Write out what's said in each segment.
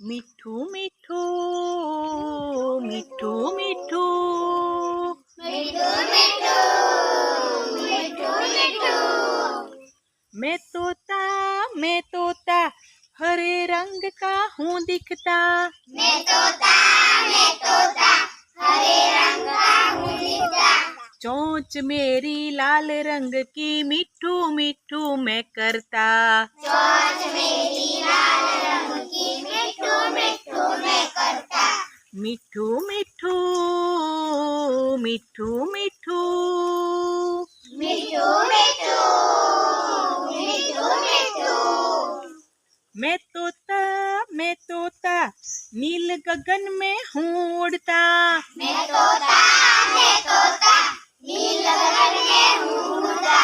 मिठू मिठू मिठू मिठू। मैं तोता मैं तोता हरे रंग का हूँ दिखता। मैं तोता मैं तोता हरे रंग का हूँ दिखता। चोंच मेरी लाल रंग की मिठू मिठू मैं करता। चोंच मीठू मिठू मीठू मिठू। मीठू मिठू मीठू मीठू। मैं तोता मैं तोता नील गगन में हूँ उड़ता मैं तोता मैं तोता नील गगन में हूँ उड़ता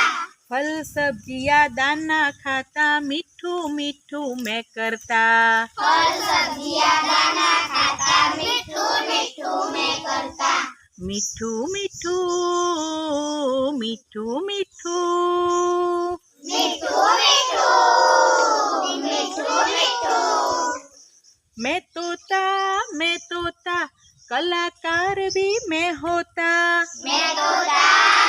फल सब्ज़ियाँ दाना खाता मीठू मीठू मैं करता। फल सब्ज़ियाँ मीठू मीठू मीठू मीठू। मिठू मिठू मिठू मिठू। मैं तोता मैं तोता कलाकार भी मैं होता। मैं तोता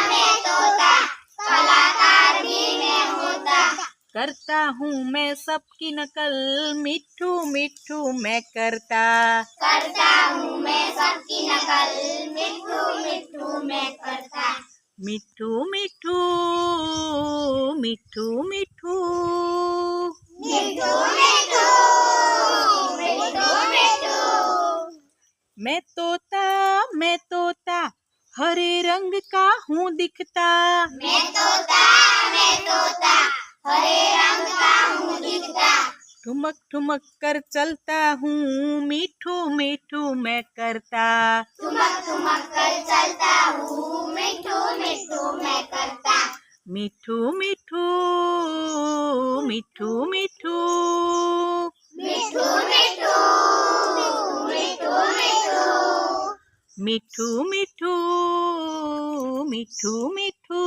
मैं तोता कलाकार भी मैं होता। करता हूँ मैं सबकी नकल मिठू मिठू मैं करता। करता हूँ मैं सबकी नकल। मिठू मिठू मैं करता। मिठू मिठू मिठू मिठू मिठू मिठू मिठू मिठू मैं तोता मैं तोता हरे रंग का हूँ दिखता। मैं तोता मैं तोता हरे रंग का ठुमक ठुमक कर चलता हूँ मीठू मीठू मैं करता। ठुमक ठुमक कर चलता हूँ मिठू मिठू मैं करता। मीठू मीठू मीठू मीठू। मिठू मिठू मिठू मिठू। मीठू मीठू मीठू मीठू।